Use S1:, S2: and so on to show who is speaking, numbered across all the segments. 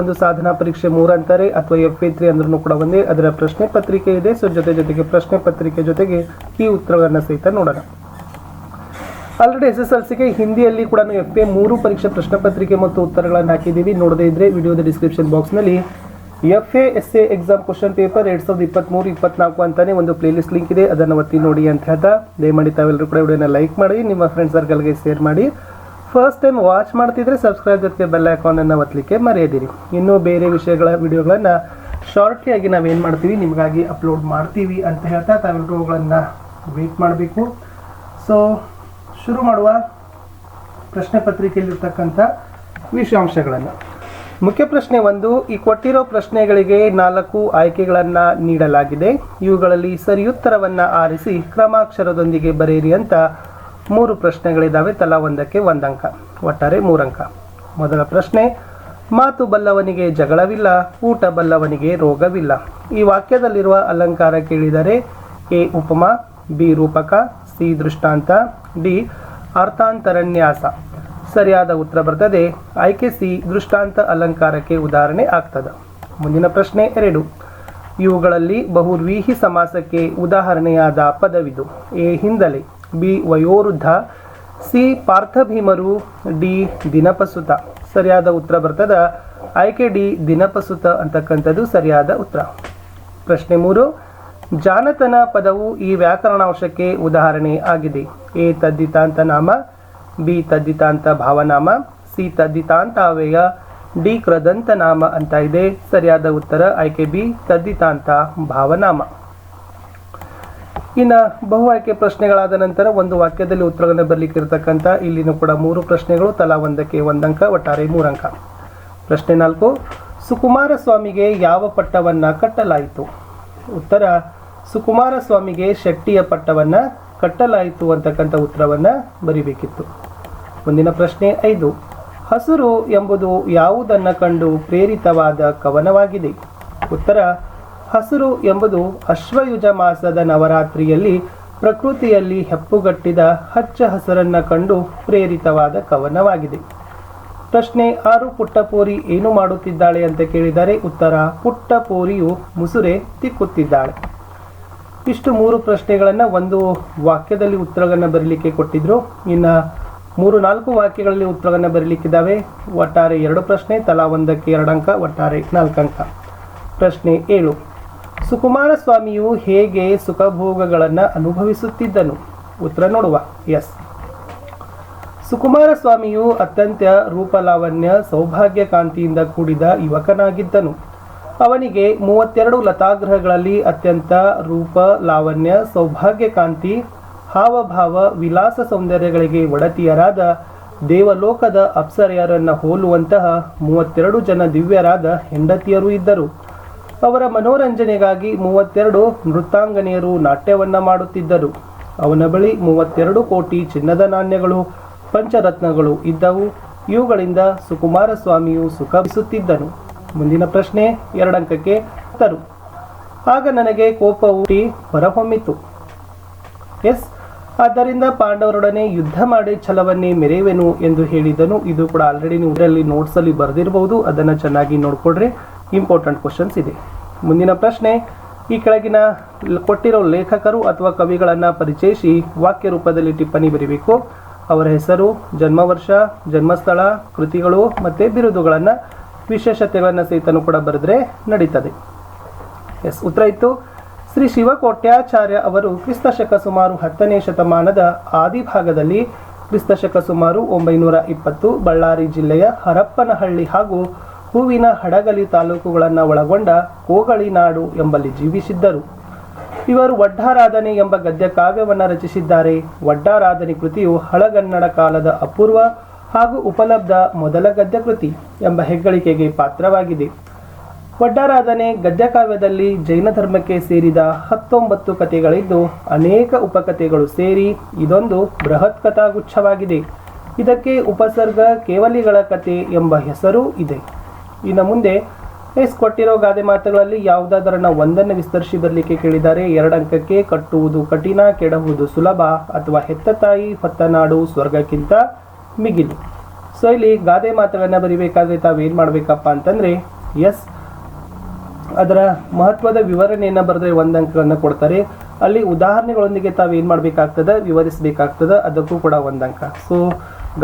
S1: ಒಂದು ಸಾಧನಾ ಪರೀಕ್ಷೆ ಮೂರು ಅಂತಾರೆ, ಅಥವಾ ಎಫ್ ಪಿ ತ್ರೀ ಅಂದ್ರೂ ಕೂಡ ಒಂದೇ. ಅದರ ಪ್ರಶ್ನೆ ಪತ್ರಿಕೆ ಇದೆ. ಸೊ ಜೊತೆ ಜೊತೆಗೆ ಪ್ರಶ್ನೆ ಪತ್ರಿಕೆ ಜೊತೆಗೆ ಈ ಉತ್ತರಗಳನ್ನು ಸಹಿತ ನೋಡೋಣ. ಆಲ್ರೆಡಿ ಎಸ್ ಎಸ್ ಎಲ್ ಸಿಗೆ ಹಿಂದಿಯಲ್ಲಿ ಕೂಡ ಎಫ್ ಪಿ ಮೂರು ಪರೀಕ್ಷೆ, ಪ್ರಶ್ನೆ ಪತ್ರಿಕೆ ಮತ್ತು ಉತ್ತರಗಳನ್ನು ಹಾಕಿದ್ದೀವಿ. ನೋಡದೇ ಇದ್ರೆ ವಿಡಿಯೋದ ಡಿಸ್ಕ್ರಿಪ್ಷನ್ ಬಾಕ್ಸ್ನಲ್ಲಿ F A S A exam question paper ಎರಡ್ ಸಾವಿರದ ಇಪ್ಪತ್ತ್ಮೂರು ಇಪ್ಪತ್ನಾಲ್ಕು ಅಂತಾನೆ ಒಂದು ಪ್ಲೇಲಿಸ್ಟ್ ಲಿಂಕ್ ಇದೆ. ಅದನ್ನು ಒತ್ತಿ ನೋಡಿ ಅಂತ ಹೇಳ್ತಾ. ದಯಮಾಡಿ ತಾವೆಲ್ಲರೂ ಕೂಡ ವಿಡಿಯೋನ ಲೈಕ್ ಮಾಡಿ. ನಿಮ್ಮ ಫ್ರೆಂಡ್ ಸರ್ಕಲ್ಗೆ ಶೇರ್ ಮಾಡಿ. ಫಸ್ಟ್ ಟೈಮ್ ವಾಚ್ ಮಾಡ್ತಿದ್ರೆ ಸಬ್ಸ್ಕ್ರೈಬ್ ಜೊತೆಗೆ ಬೆಲ್ ಐಕಾನನ್ನು ಒತ್ತಲಿಕ್ಕೆ ಮರೆಯದಿರಿ. ಇನ್ನೂ ಬೇರೆ ವಿಷಯಗಳ ವಿಡಿಯೋಗಳನ್ನು ಶಾರ್ಟ್ಲಿಯಾಗಿ ನಾವೇನು ಮಾಡ್ತೀವಿ? ನಿಮಗಾಗಿ ಅಪ್ಲೋಡ್ ಮಾಡ್ತೀವಿ ಅಂತ ಹೇಳ್ತಾ ತಾವೆಲ್ಲರೂ ಅವುಗಳನ್ನು ವೇಟ್ ಮಾಡಬೇಕು. ಸೊ ಶುರು ಮಾಡುವ ಪ್ರಶ್ನೆ ಪತ್ರಿಕೆಯಲ್ಲಿರ್ತಕ್ಕಂಥ ವಿಷಯಾಂಶಗಳನ್ನು. ಮುಖ್ಯ ಪ್ರಶ್ನೆ ಒಂದು, ಈ ಕೊಟ್ಟಿರೋ ಪ್ರಶ್ನೆಗಳಿಗೆ ನಾಲ್ಕು ಆಯ್ಕೆಗಳನ್ನು ನೀಡಲಾಗಿದೆ. ಇವುಗಳಲ್ಲಿ ಸರಿಯುತ್ತರವನ್ನು ಆರಿಸಿ ಕ್ರಮಾಕ್ಷರದೊಂದಿಗೆ ಬರೆಯಿರಿ ಅಂತ ಮೂರು ಪ್ರಶ್ನೆಗಳಿದ್ದಾವೆ ತಲಾ ಒಂದಕ್ಕೆ ಒಂದಂಕ, ಒಟ್ಟಾರೆ ಮೂರಂಕ. ಮೊದಲ ಪ್ರಶ್ನೆ, ಮಾತು ಬಲ್ಲವನಿಗೆ ಜಗಳವಿಲ್ಲ, ಊಟ ಬಲ್ಲವನಿಗೆ ರೋಗವಿಲ್ಲ. ಈ ವಾಕ್ಯದಲ್ಲಿರುವ ಅಲಂಕಾರ ಕೇಳಿದರೆ, ಎ ಉಪಮ, ಬಿ ರೂಪಕ, ಸಿ ದೃಷ್ಟಾಂತ, ಡಿ ಅರ್ಥಾಂತರನ್ಯಾಸ. ಸರಿಯಾದ ಉತ್ತರ ಬರ್ತದೆ, ಆಯ್ಕೆ ಸಿ ದೃಷ್ಟಾಂತ ಅಲಂಕಾರಕ್ಕೆ ಉದಾಹರಣೆ ಆಗ್ತದೆ. ಮುಂದಿನ ಪ್ರಶ್ನೆ ಎರಡು. ಇವುಗಳಲ್ಲಿ ಬಹುರ್ವೀಹಿ ಸಮಾಸಕ್ಕೆ ಉದಾಹರಣೆಯಾದ ಪದವಿದು, ಎ ಹಿಂದಲೆ. ಬಿ ವಯೋವೃದ್ಧ, ಸಿ ಪಾರ್ಥಭೀಮರು, ಡಿ ದಿನಪಸುತ. ಸರಿಯಾದ ಉತ್ತರ ಬರ್ತದ? ಆಯ್ಕೆ ಡಿ ದಿನಪಸುತ ಅಂತಕ್ಕಂಥದ್ದು ಸರಿಯಾದ ಉತ್ತರ. ಪ್ರಶ್ನೆ ಮೂರು, ಜಾನತನ ಪದವು ಈ ವ್ಯಾಕರಣಾಂಶಕ್ಕೆ ಉದಾಹರಣೆ ಆಗಿದೆ. ಎ ತದ್ದಿತಾಂತ ನಾಮ, ಬಿ ತದ್ದಿತಾಂತ ಭಾವನಾಮ, ಸಿ ತದ್ದಿತಾಂತ ಅವ್ಯಯ ಡಿ ಕೃದಂತ ನಾಮ ಅಂತ ಇದೆ. ಸರಿಯಾದ ಉತ್ತರ ಆಯ್ಕೆ ಬಿ ತದ್ದಿತಾಂತ ಭಾವನಾಮ. ಇನ್ನು ಬಹು ಆಯ್ಕೆ ಪ್ರಶ್ನೆಗಳಾದ ನಂತರ ಒಂದು ವಾಕ್ಯದಲ್ಲಿ ಉತ್ತರವನ್ನು ಬರಲಿಕ್ಕೆ ಇರತಕ್ಕಂಥ ಇಲ್ಲಿನೂ ಕೂಡ ಮೂರು ಪ್ರಶ್ನೆಗಳು. ತಲಾ ಒಂದಕ್ಕೆ ಒಂದಂಕ, ಒಟ್ಟಾರೆ ಮೂರಂಕ. ಪ್ರಶ್ನೆ ನಾಲ್ಕು, ಸುಕುಮಾರ ಸ್ವಾಮಿಗೆ ಯಾವ ಪಟ್ಟವನ್ನ ಕಟ್ಟಲಾಯಿತು? ಉತ್ತರ, ಸುಕುಮಾರ ಸ್ವಾಮಿಗೆ ಶೆಟ್ಟಿಯ ಪಟ್ಟವನ್ನ ಕಟ್ಟಲಾಯಿತು ಅಂತಕ್ಕಂಥ ಉತ್ತರವನ್ನು ಬರಿಬೇಕಿತ್ತು. ಮುಂದಿನ ಪ್ರಶ್ನೆ ಐದು, ಹಸುರು ಎಂಬುದು ಯಾವುದನ್ನ ಕಂಡು ಪ್ರೇರಿತವಾದ ಕವನವಾಗಿದೆ? ಉತ್ತರ ಹಸುರು ಎಂಬುದು ಅಶ್ವಯುಜ ಮಾಸದ ನವರಾತ್ರಿಯಲ್ಲಿ ಪ್ರಕೃತಿಯಲ್ಲಿ ಹೆಪ್ಪುಗಟ್ಟಿದ ಹಚ್ಚ ಹಸರನ್ನು ಕಂಡು ಪ್ರೇರಿತವಾದ ಕವನವಾಗಿದೆ. ಪ್ರಶ್ನೆ, ಆರು ಪುಟ್ಟಪೋರಿ ಏನು ಮಾಡುತ್ತಿದ್ದಾಳೆ ಅಂತ ಕೇಳಿದರೆ ಉತ್ತರ, ಪುಟ್ಟಪೋರಿಯು ಮುಸುರೆ ತಿಕ್ಕುತ್ತಿದ್ದಾಳೆ. ಇಷ್ಟು ಮೂರು ಪ್ರಶ್ನೆಗಳನ್ನು ಒಂದು ವಾಕ್ಯದಲ್ಲಿ ಉತ್ತರಗಳನ್ನು ಬರೀಲಿಕ್ಕೆ ಕೊಟ್ಟಿದ್ರು. ಇನ್ನು ಮೂರು ನಾಲ್ಕು ವಾಕ್ಯಗಳಲ್ಲಿ ಉತ್ತರವನ್ನು ಬರಲಿಕ್ಕಿದ್ದಾವೆ. ಒಟ್ಟಾರೆ ಎರಡು ಪ್ರಶ್ನೆ, ತಲಾ ಒಂದಕ್ಕೆ ಎರಡು ಅಂಕ ಒಟ್ಟಾರೆ ನಾಲ್ಕು ಅಂಕ ಪ್ರಶ್ನೆ ಏಳು ಸುಕುಮಾರ ಸ್ವಾಮಿಯು ಹೇಗೆ ಸುಖಭೋಗಗಳನ್ನು ಅನುಭವಿಸುತ್ತಿದ್ದನು? ಉತ್ತರ ನೋಡುವ. ಎಸ್. ಸುಕುಮಾರ ಸ್ವಾಮಿಯು ಅತ್ಯಂತ ರೂಪಲಾವಣ್ಯ ಸೌಭಾಗ್ಯ ಕಾಂತಿಯಿಂದ ಕೂಡಿದ ಯುವಕನಾಗಿದ್ದನು. ಅವನಿಗೆ ಮೂವತ್ತೆರಡು ಲತಾಗ್ರಹಗಳಲ್ಲಿ ಅತ್ಯಂತ ರೂಪ ಲಾವಣ್ಯ ಸೌಭಾಗ್ಯ ಕಾಂತಿ ಹಾವಭಾವ, ವಿಲಾಸ ಸೌಂದರ್ಯಗಳಿಗೆ ಒಡತಿಯರಾದ ದೇವಲೋಕದ ಅಪ್ಸರೆಯರನ್ನು ಹೋಲುವಂತಹ ಮೂವತ್ತೆರಡು ಜನ ದಿವ್ಯರಾದ ಹೆಂಡತಿಯರು ಇದ್ದರು. ಅವರ ಮನೋರಂಜನೆಗಾಗಿ ಮೂವತ್ತೆರಡು ನೃತ್ತಾಂಗನೆಯರು ನಾಟ್ಯವನ್ನ ಮಾಡುತ್ತಿದ್ದರು. ಅವನ ಬಳಿ ಮೂವತ್ತೆರಡು ಕೋಟಿ ಚಿನ್ನದ ನಾಣ್ಯಗಳು, ಪಂಚರತ್ನಗಳು ಇದ್ದವು. ಇವುಗಳಿಂದ ಸುಕುಮಾರ ಸ್ವಾಮಿಯು ಸುಖಿಸುತ್ತಿದ್ದನು ಮುಂದಿನ ಪ್ರಶ್ನೆ ಎರಡಂಕಕ್ಕೆ ತರು. ಆಗ ನನಗೆ ಕೋಪವು ಹೊರಹೊಮ್ಮಿತು. ಎಸ್, ಆದ್ದರಿಂದ ಪಾಂಡವರೊಡನೆ ಯುದ್ಧ ಮಾಡಿ ಛಲವನ್ನೇ ಮೆರೆಯುವೆನು ಎಂದು ಹೇಳಿದನು ಇದು ಕೂಡ ಆಲ್ರೆಡಿ ನೀವು ಇದರಲ್ಲಿ ನೋಟ್ಸಲ್ಲಿ ಬರೆದಿರಬಹುದು ಅದನ್ನು ಚೆನ್ನಾಗಿ ನೋಡ್ಕೊಡ್ರಿ ಇಂಪಾರ್ಟೆಂಟ್ ಕ್ವಶನ್ಸ್ ಇದೆ. ಮುಂದಿನ ಪ್ರಶ್ನೆ, ಈ ಕೆಳಗಿನ ಕೊಟ್ಟಿರೋ ಲೇಖಕರು ಅಥವಾ ಕವಿಗಳನ್ನು ಪರಿಚಯಿಸಿ ವಾಕ್ಯ ರೂಪದಲ್ಲಿ ಟಿಪ್ಪಣಿ ಬರೀಬೇಕು. ಅವರ ಹೆಸರು, ಜನ್ಮವರ್ಷ, ಜನ್ಮಸ್ಥಳ, ಕೃತಿಗಳು ಮತ್ತು ಬಿರುದುಗಳನ್ನು ವಿಶೇಷತೆಗಳನ್ನು ಸಹಿತನೂ ಕೂಡ ಬರೆದ್ರೆ ನಡೀತದೆ. ಎಸ್, ಉತ್ತರ ಇತ್ತು. ಶ್ರೀ ಶಿವಕೋಟ್ಯಾಚಾರ್ಯ ಅವರು ಕ್ರಿಸ್ತಶಕ ಸುಮಾರು ಹತ್ತನೇ ಶತಮಾನದ ಆದಿಭಾಗದಲ್ಲಿ ಕ್ರಿಸ್ತಶಕ ಸುಮಾರು ಒಂಬೈನೂರ ಇಪ್ಪತ್ತು ಬಳ್ಳಾರಿ ಜಿಲ್ಲೆಯ ಹರಪ್ಪನಹಳ್ಳಿ ಹಾಗೂ ಹೂವಿನ ಹಡಗಲಿ ತಾಲೂಕುಗಳನ್ನು ಒಳಗೊಂಡ ಕೋಗಳಿನಾಡು ಎಂಬಲ್ಲಿ ಜೀವಿಸಿದ್ದರು. ಇವರು ವಡ್ಡಾರಾಧನೆ ಎಂಬ ಗದ್ಯ ಕಾವ್ಯವನ್ನು ರಚಿಸಿದ್ದಾರೆ. ವಡ್ಡಾರಾಧನೆ ಕೃತಿಯು ಹಳಗನ್ನಡ ಕಾಲದ ಅಪೂರ್ವ ಹಾಗೂ ಉಪಲಬ್ಧ ಮೊದಲ ಗದ್ಯ ಕೃತಿ ಎಂಬ ಹೆಗ್ಗಳಿಕೆಗೆ ಪಾತ್ರವಾಗಿದೆ. ವಡ್ಡಾರಾಧನೆ ಗದ್ಯಕಾವ್ಯದಲ್ಲಿ ಜೈನ ಧರ್ಮಕ್ಕೆ ಸೇರಿದ ಹತ್ತೊಂಬತ್ತು ಕಥೆಗಳಿದ್ದು ಅನೇಕ ಉಪಕಥೆಗಳು ಸೇರಿ ಇದೊಂದು ಬೃಹತ್ ಕಥಾಗುಚ್ಛವಾಗಿದೆ. ಇದಕ್ಕೆ ಉಪಸರ್ಗ ಕೇವಲಿಗಳ ಕಥೆ ಎಂಬ ಹೆಸರೂ ಇದೆ. ಇನ್ನು ಮುಂದೆ ಎಸ್ ಕೊಟ್ಟಿರೋ ಗಾದೆ ಮಾತುಗಳಲ್ಲಿ ಯಾವುದಾದರನ್ನ ಒಂದನ್ನು ವಿಸ್ತರಿಸಿ ಬರಲಿಕ್ಕೆ ಕೇಳಿದ್ದಾರೆ. ಎರಡು ಅಂಕಕ್ಕೆ ಕಟ್ಟುವುದು ಕಠಿಣ, ಕೆಡಹುವುದು ಸುಲಭ ಅಥವಾ ಹೆತ್ತ ತಾಯಿ ಹೊತ್ತ ನಾಡು ಸ್ವರ್ಗಕ್ಕಿಂತ ಮಿಗಿಲು. ಸೊ ಇಲ್ಲಿ ಗಾದೆ ಮಾತುಗಳನ್ನು ಬರಿಬೇಕಾದ್ರೆ ತಾವೇನು ಮಾಡಬೇಕಪ್ಪ ಅಂತಂದರೆ, ಎಸ್ ಅದರ ಮಹತ್ವದ ವಿವರಣೆಯನ್ನು ಬರೆದ್ರೆ ಒಂದು ಅಂಕಗಳನ್ನು ಕೊಡ್ತಾರೆ. ಅಲ್ಲಿ ಉದಾಹರಣೆಗಳೊಂದಿಗೆ ತಾವೇನು ಮಾಡಬೇಕಾಗ್ತದೆ, ವಿವರಿಸಬೇಕಾಗ್ತದೆ, ಅದಕ್ಕೂ ಕೂಡ ಒಂದು ಅಂಕ. ಸೊ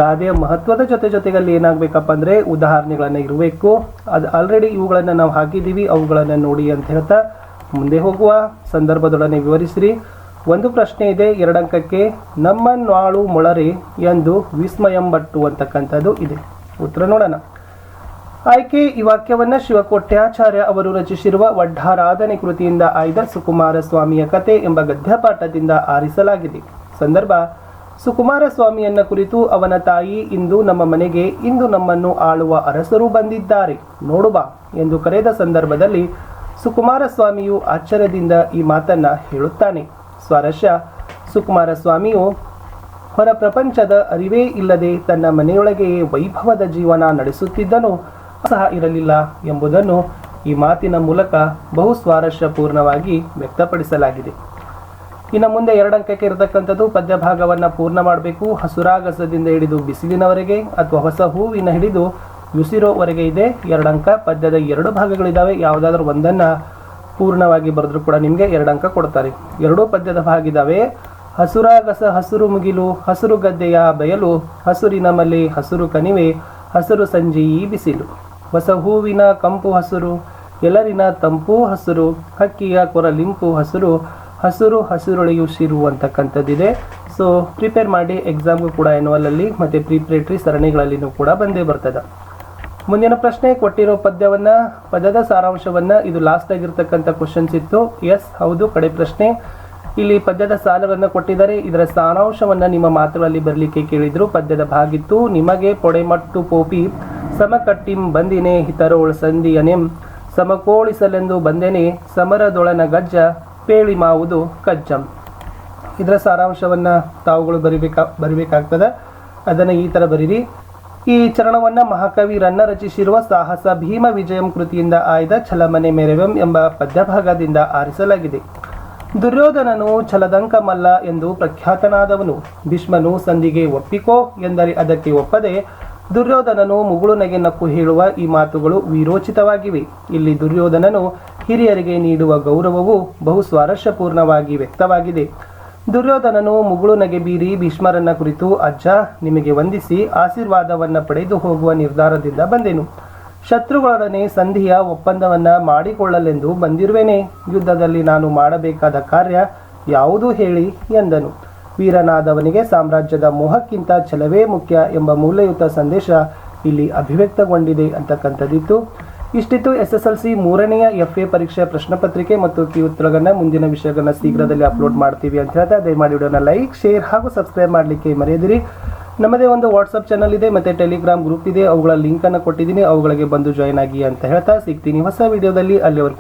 S1: ಗಾದೆಯ ಮಹತ್ವದ ಜೊತೆ ಜೊತೆಗಲ್ಲಿ ಏನಾಗಬೇಕಪ್ಪ ಅಂದರೆ ಉದಾಹರಣೆಗಳನ್ನು ಇರಬೇಕು. ಅದು ಆಲ್ರೆಡಿ ಇವುಗಳನ್ನು ನಾವು ಹಾಕಿದ್ದೀವಿ, ಅವುಗಳನ್ನು ನೋಡಿ ಅಂತ ಹೇಳ್ತಾ ಮುಂದೆ ಹೋಗುವ ಸಂದರ್ಭದೊಡನೆ ವಿವರಿಸಿರಿ. ಒಂದು ಪ್ರಶ್ನೆ ಇದೆ, ಎರಡಂಕಕ್ಕೆ ನಮ್ಮ ನಾಳು ಮೊಳರೆ ಎಂದು ವಿಸ್ಮಯಂಬಟ್ಟು ಅಂತಕ್ಕಂಥದ್ದು ಇದೆ. ಉತ್ತರ ನೋಡೋಣ. ಆಯ್ಕೆ ಈ ವಾಕ್ಯವನ್ನು ಶಿವಕೋಟ್ಯಾಚಾರ್ಯ ಅವರು ರಚಿಸಿರುವ ವಡ್ಡಾರಾಧನೆ ಕೃತಿಯಿಂದ ಆಯ್ದ ಸುಕುಮಾರ ಸ್ವಾಮಿಯ ಕತೆ ಎಂಬ ಗದ್ಯಪಾಠದಿಂದ ಆರಿಸಲಾಗಿದೆ. ಸಂದರ್ಭ ಸುಕುಮಾರ ಸ್ವಾಮಿಯನ್ನ ಕುರಿತು ಅವನ ತಾಯಿ ಇಂದು ನಮ್ಮ ಮನೆಗೆ, ಇಂದು ನಮ್ಮನ್ನು ಆಳುವ ಅರಸರು ಬಂದಿದ್ದಾರೆ. ನೋಡುವ ಎಂದು ಕರೆದ ಸಂದರ್ಭದಲ್ಲಿ ಸುಕುಮಾರಸ್ವಾಮಿಯು ಆಶ್ಚರ್ಯದಿಂದ ಈ ಮಾತನ್ನ ಹೇಳುತ್ತಾನೆ. ಸ್ವಾರಸ್ಯ, ಸುಕುಮಾರಸ್ವಾಮಿಯು, ಹೊರ ಪ್ರಪಂಚದ ಅರಿವೇ ಇಲ್ಲದೆ ತನ್ನ ಮನೆಯೊಳಗೆಯೇ ವೈಭವದ ಜೀವನ ನಡೆಸುತ್ತಿದ್ದನು ಸಹ ಇರಲಿಲ್ಲ ಎಂಬುದನ್ನು ಈ ಮಾತಿನ ಮೂಲಕ ಬಹು ಸ್ವಾರಸ್ಯಪೂರ್ಣವಾಗಿ ವ್ಯಕ್ತಪಡಿಸಲಾಗಿದೆ. ಇನ್ನು ಮುಂದೆ ಎರಡಂಕಕ್ಕೆ ಇರತಕ್ಕಂಥದ್ದು ಪದ್ಯ ಭಾಗವನ್ನು ಪೂರ್ಣ ಮಾಡಬೇಕು. ಹಸುರಾಗಸದಿಂದ ಹಿಡಿದು ಬಿಸಿಲಿನವರೆಗೆ ಅಥವಾ ಹೊಸ ಹೂವಿನ ಹಿಡಿದು ಉಸಿರೋವರೆಗೆ ಇದೆ. ಎರಡಂಕ ಪದ್ಯದ ಎರಡು ಭಾಗಗಳಿದ್ದಾವೆ ಯಾವುದಾದ್ರೂ ಒಂದನ್ನು ಪೂರ್ಣವಾಗಿ ಬರೆದ್ರೂ ಕೂಡ ನಿಮಗೆ ಎರಡು ಅಂಕ ಕೊಡ್ತಾರೆ. ಎರಡೂ ಪದ್ಯದ ಭಾಗ ಇದ್ದಾವೆ ಹಸುರಾಗಸ, ಹಸಿರು ಮುಗಿಲು, ಹಸಿರು ಗದ್ದೆಯ ಬಯಲು, ಹಸುರಿನ ಮಲೆ, ಹಸುರು ಕಣಿವೆ, ಹಸುರು ಸಂಜೆಯಿ ಬಿಸಿಲು. ಹೊಸ ಹೂವಿನ ಕಂಪು ಹಸುರು, ಎಲರಿನ ತಂಪು ಹಸುರು, ಹಕ್ಕಿಯ ಕೊರಲಿಂಪು ಹಸುರು ಹಸುರು ಉಸಿರು ಅಂತಕ್ಕಂಥದ್ದಿದೆ ಸೊ ಪ್ರಿಪೇರ್ ಮಾಡಿ ಎಕ್ಸಾಮ್ಗೂ ಕೂಡ ಎನ್ವಲಲ್ಲಿ ಮತ್ತು ಪ್ರಿಪ್ರೇಟ್ರಿ ಸರಣಿಗಳಲ್ಲಿನೂ ಕೂಡ ಬಂದೇ ಬರ್ತದೆ. ಮುಂದಿನ ಪ್ರಶ್ನೆ, ಕೊಟ್ಟಿರೋ ಪದ್ಯವನ್ನ, ಪದದ ಸಾರಾಂಶವನ್ನ ಇದು ಲಾಸ್ಟ್ ಆಗಿರ್ತಕ್ಕಂಥ ಕ್ವಶನ್ಸ್ ಇತ್ತು. ಎಸ್ ಹೌದು, ಕಡೆ ಪ್ರಶ್ನೆ. ಇಲ್ಲಿ ಪದ್ಯದ ಸಾಲವನ್ನು ಕೊಟ್ಟಿದ್ದಾರೆ. ಇದರ ಸಾರಾಂಶವನ್ನು ನಿಮ್ಮ ಮಾತುಗಳಲ್ಲಿ ಬರಲಿಕ್ಕೆ ಕೇಳಿದ್ರು. ಪದ್ಯದ ಭಾಗಿತ್ತು. ನಿಮಗೆ ಪೊಡೆಮಟ್ಟು ಪೋಪಿ, ಸಮಕಟ್ಟಿಂ ಬಂದಿನೇ ಹಿತರೋಳ್ ಸಂಧಿಯನೆಂ ಸಮಕೋಳಿಸಲೆಂದು ಬಂದೆನೆ, ಸಮರದೊಳನ ಗಜ್ಜ ಪೇಳಿ ಮಾವುದು ಕಜ್ಜಂ. ಇದರ ಸಾರಾಂಶವನ್ನು ತಾವುಗಳು ಬರಿಬೇಕಾ, ಬರಿಬೇಕಾಗ್ತದೆ. ಅದನ್ನು ಈ ಥರ ಬರೀರಿ. ಈ ಚರಣವನ್ನು ಮಹಾಕವಿ ರನ್ನ ರಚಿಸಿರುವ ಸಾಹಸ ಭೀಮ ವಿಜಯಂ ಕೃತಿಯಿಂದ ಆಯ್ದ ಛಲಮನೆ ಮೆರವಂ ಎಂಬ ಪದ್ಯಭಾಗದಿಂದ ಆರಿಸಲಾಗಿದೆ. ದುರ್ಯೋಧನನು ಛಲದಂಕಮಲ್ಲ ಎಂದು ಪ್ರಖ್ಯಾತನಾದವನು. ಭೀಷ್ಮನು ಸಂಧಿಗೆ ಒಪ್ಪಿಕೋ ಎಂದರೆ ಅದಕ್ಕೆ ಒಪ್ಪದೆ ದುರ್ಯೋಧನನು ಮುಗುಳು ನಗೆ ನಕ್ಕು ಹೇಳುವ ಈ ಮಾತುಗಳು ವಿರೋಚಿತವಾಗಿವೆ. ಇಲ್ಲಿ ದುರ್ಯೋಧನನು ಹಿರಿಯರಿಗೆ ನೀಡುವ ಗೌರವವು ಬಹು ಸ್ವಾರಸ್ಯಪೂರ್ಣವಾಗಿ ವ್ಯಕ್ತವಾಗಿದೆ. ದುರ್ಯೋಧನನು ಮುಗುಳುನಗೆ ಬೀರಿ ಭೀಷ್ಮರನ್ನ ಕುರಿತು, ಅಜ್ಜ, ನಿಮಗೆ ವಂದಿಸಿ ಆಶೀರ್ವಾದವನ್ನ ಪಡೆದು ಹೋಗುವ ನಿರ್ಧಾರದಿಂದ ಬಂದೆನು. ಶತ್ರುಗಳೊಡನೆ ಸಂಧಿಯ ಒಪ್ಪಂದವನ್ನ ಮಾಡಿಕೊಳ್ಳಲೆಂದು ಬಂದಿರುವೆನೆ. ಯುದ್ಧದಲ್ಲಿ ನಾನು ಮಾಡಬೇಕಾದ ಕಾರ್ಯ ಯಾವುದು ಹೇಳಿ ಎಂದನು. ವೀರನಾದವನಿಗೆ ಸಾಮ್ರಾಜ್ಯದ ಮೋಹಕ್ಕಿಂತ ಛಲವೇ ಮುಖ್ಯ ಎಂಬ ಮೂಲಯುತ ಸಂದೇಶ ಇಲ್ಲಿ ಅಭಿವ್ಯಕ್ತಗೊಂಡಿದೆ ಅಂತಕ್ಕಂಥದ್ದಿತ್ತು. ಇಷ್ಟಿತ್ತು ಎಸ್ ಎಸ್ ಎಲ್ ಸಿ ಮೂರನೆಯ ಎಫ್ ಎ ಪರೀಕ್ಷೆಯ ಪ್ರಶ್ನೆ ಪತ್ರಿಕೆ ಮತ್ತು ಕಿ ಉತ್ತರಗಳನ್ನ ಮುಂದಿನ ವಿಷಯಗಳನ್ನ ಶೀಘ್ರದಲ್ಲಿ ಅಪ್ಲೋಡ್ ಮಾಡ್ತೀವಿ ಅಂತ ಹೇಳ್ತಾ ದಯಮಾಡಿ ವಿಡಿಯೋನ ಲೈಕ್, ಶೇರ್ ಹಾಗೂ ಸಬ್ಸ್ಕ್ರೈಬ್ ಮಾಡಲಿಕ್ಕೆ ಮರೆಯದಿರಿ. ನಮ್ಮದೇ ಒಂದು ವಾಟ್ಸಪ್ ಚಾನಲ್ ಇದೆ, ಮತ್ತೆ ಟೆಲಿಗ್ರಾಮ್ ಗ್ರೂಪ್ ಇದೆ. ಅವುಗಳ ಲಿಂಕ್ ಅನ್ನು ಕೊಟ್ಟಿದ್ದೀನಿ. ಅವುಗಳಿಗೆ ಬಂದು ಜಾಯ್ನ್ ಆಗಿ ಅಂತ ಹೇಳ್ತಾ ಸಿಗ್ತೀನಿ. ಹೊಸ ವಿಡಿಯೋದಲ್ಲಿ ಅಲ್ಲಿವರೆಗೂ